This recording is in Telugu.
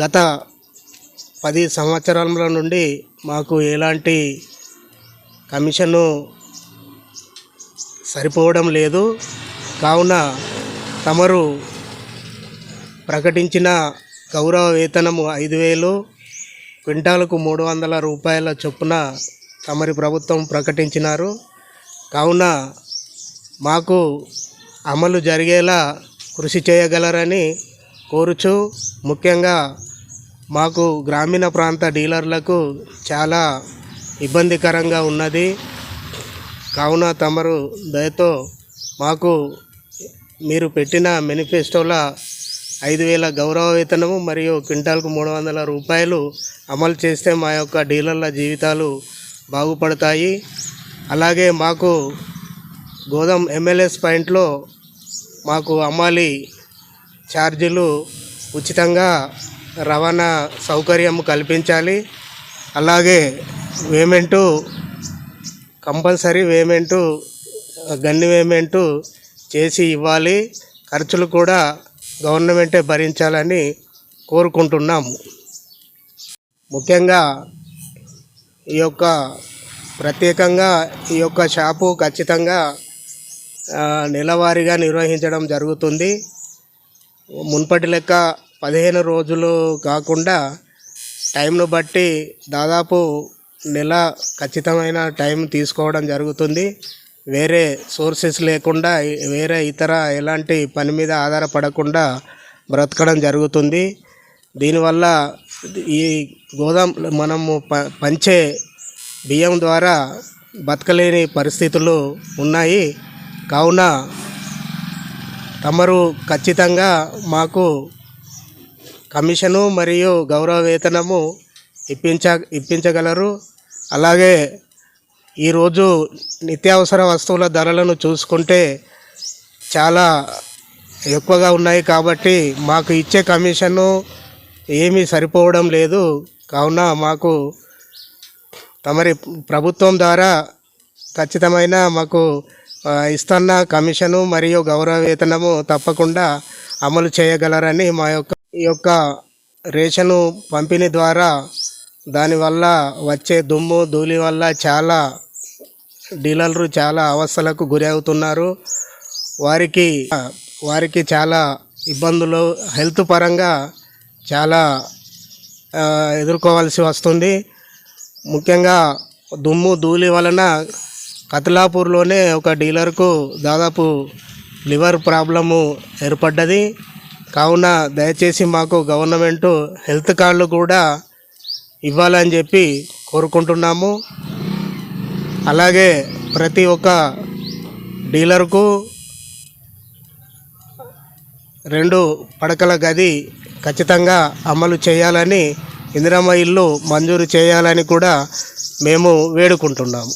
గత పది సంవత్సరాల నుండి మాకు ఎలాంటి కమిషను సరిపోవడం లేదు. కావున తమరు ప్రకటించిన గౌరవ వేతనము ఐదు వేలు క్వింటాలకు మూడు వందల రూపాయల చొప్పున తమరి ప్రభుత్వం ప్రకటించినారు. కావున మాకు అమలు జరిగేలా కృషి చేయగలరని కోరుచు. ముఖ్యంగా మాకు గ్రామీణ ప్రాంత డీలర్లకు చాలా ఇబ్బందికరంగా ఉన్నది. కావున తమరు దయతో మాకు మీరు పెట్టిన మేనిఫెస్టోల ఐదు వేల గౌరవ వేతనము మరియు క్వింటాల్కు మూడు వందల రూపాయలు అమలు చేస్తే మా యొక్క డీలర్ల జీవితాలు బాగుపడతాయి. అలాగే మాకు గోదాం ఎమ్మెల్యేస్ పాయింట్లో మాకు అమ్మాలి ఛార్జీలు ఉచితంగా రవాణా సౌకర్యం కల్పించాలి. అలాగే పేమెంటు కంపల్సరీ పేమెంటు గన్ని పేమెంటు చేసి ఇవ్వాలి. ఖర్చులు కూడా గవర్నమెంటే భరించాలని కోరుకుంటున్నాము. ముఖ్యంగా ఈ యొక్క ప్రత్యేకంగా ఈ యొక్క షాపు ఖచ్చితంగా నెలవారీగా నిర్వహించడం జరుగుతుంది. మున్పటి లెక్క పదిహేను రోజులు కాకుండా టైంను బట్టి దాదాపు నెల ఖచ్చితమైన టైం తీసుకోవడం జరుగుతుంది. వేరే సోర్సెస్ లేకుండా వేరే ఇతర ఎలాంటి పని మీద ఆధారపడకుండా బ్రతకడం జరుగుతుంది. దీనివల్ల ఈ గోదాం మనము ప పంచే బియ్యం ద్వారా బతకలేని పరిస్థితులు ఉన్నాయి. కావున తమరు ఖచ్చితంగా మాకు కమిషను మరియు గౌరవ వేతనము ఇప్పించ ఇప్పించగలరు. అలాగే ఈరోజు నిత్యావసర వస్తువుల ధరలను చూసుకుంటే చాలా ఎక్కువగా ఉన్నాయి కాబట్టి మాకు ఇచ్చే కమిషను ఏమీ సరిపోవడం లేదు. కావున మాకు తమరి ప్రభుత్వం ద్వారా ఖచ్చితమైన మాకు ఇస్తున్న కమిషను మరియు గౌరవ వేతనము తప్పకుండా అమలు చేయగలరని మా యొక్క ఈ యొక్క రేషను పంపిణీ ద్వారా దానివల్ల వచ్చే దుమ్ము ధూళి వల్ల చాలా డీలర్లు చాలా అవస్థలకు గురి అవుతున్నారు. వారికి వారికి చాలా ఇబ్బందులు హెల్త్ పరంగా చాలా ఎదుర్కోవాల్సి వస్తుంది. ముఖ్యంగా దుమ్ము ధూళి వలన కతలాపూర్లోనే ఒక డీలర్కు దాదాపు లివర్ ప్రాబ్లము ఏర్పడ్డది. కావున దయచేసి మాకు గవర్నమెంట్ హెల్త్ కార్డులు కూడా ఇవ్వాలని చెప్పి కోరుకుంటున్నాము. అలాగే ప్రతి ఒక్క డీలర్కు రెండు పడకల గది ఖచ్చితంగా అమలు చేయాలని ఇందిరమ్మ ఇల్లు మంజూరు చేయాలని కూడా మేము వేడుకుంటున్నాము.